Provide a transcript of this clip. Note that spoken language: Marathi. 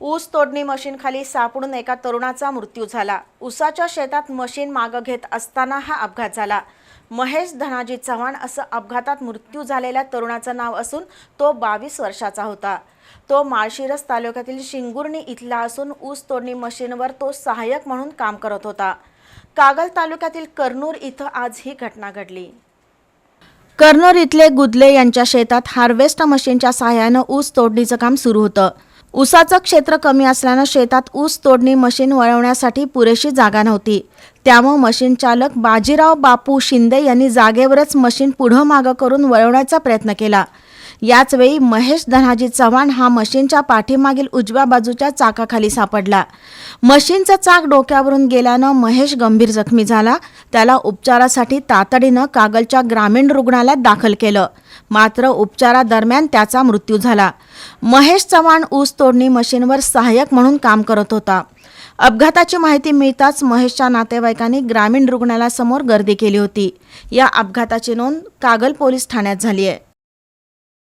ऊस तोडणी मशीन खाली सापडून एका तरुणाचा मृत्यू झाला. ऊसाच्या शेतात मशीन मागं घेत असताना हा अपघात झाला. महेश धनाजी चव्हाण असं अपघातात मृत्यू झालेल्या तरुणाचं नाव असून तो बावीस वर्षाचा होता. तो माळशिरस तालुक्यातील शिंगुर्णी इथला असून ऊस तोडणी मशीनवर तो सहाय्यक म्हणून काम करत होता. कागल तालुक्यातील कर्नूर इथं आज ही घटना घडली. कर्नूर इथले गुदले यांच्या शेतात हार्वेस्ट मशीनच्या सहाय्यानं ऊस तोडणीचं काम सुरू होतं. ऊसाचं क्षेत्र कमी असल्यानं शेतात ऊस तोडणी मशीन वळवण्यासाठी पुरेशी जागा नव्हती. त्यामुळे मशीन चालक बाजीराव बापू शिंदे यांनी जागेवरच मशीन पुढं मागं करून वळवण्याचा प्रयत्न केला. याचवेळी महेश धनाजी चव्हाण हा मशीनच्या पाठीमागील उजव्या बाजूच्या चाकाखाली सापडला. मशीनचा चाक डोक्यावरून गेल्यानं महेश गंभीर जखमी झाला. त्याला उपचारासाठी तातडीनं कागलच्या ग्रामीण रुग्णालयात दाखल केलं. मात्र उपचारादरम्यान त्याचा मृत्यू झाला. महेश चव्हाण ऊस तोडणी मशीनवर सहाय्यक म्हणून काम करत होता. अपघाताची माहिती मिळताच महेशच्या नातेवाईकांनी ग्रामीण रुग्णालयासमोर गर्दी केली होती. या अपघाताची नोंद कागल पोलीस ठाण्यात झाली आहे.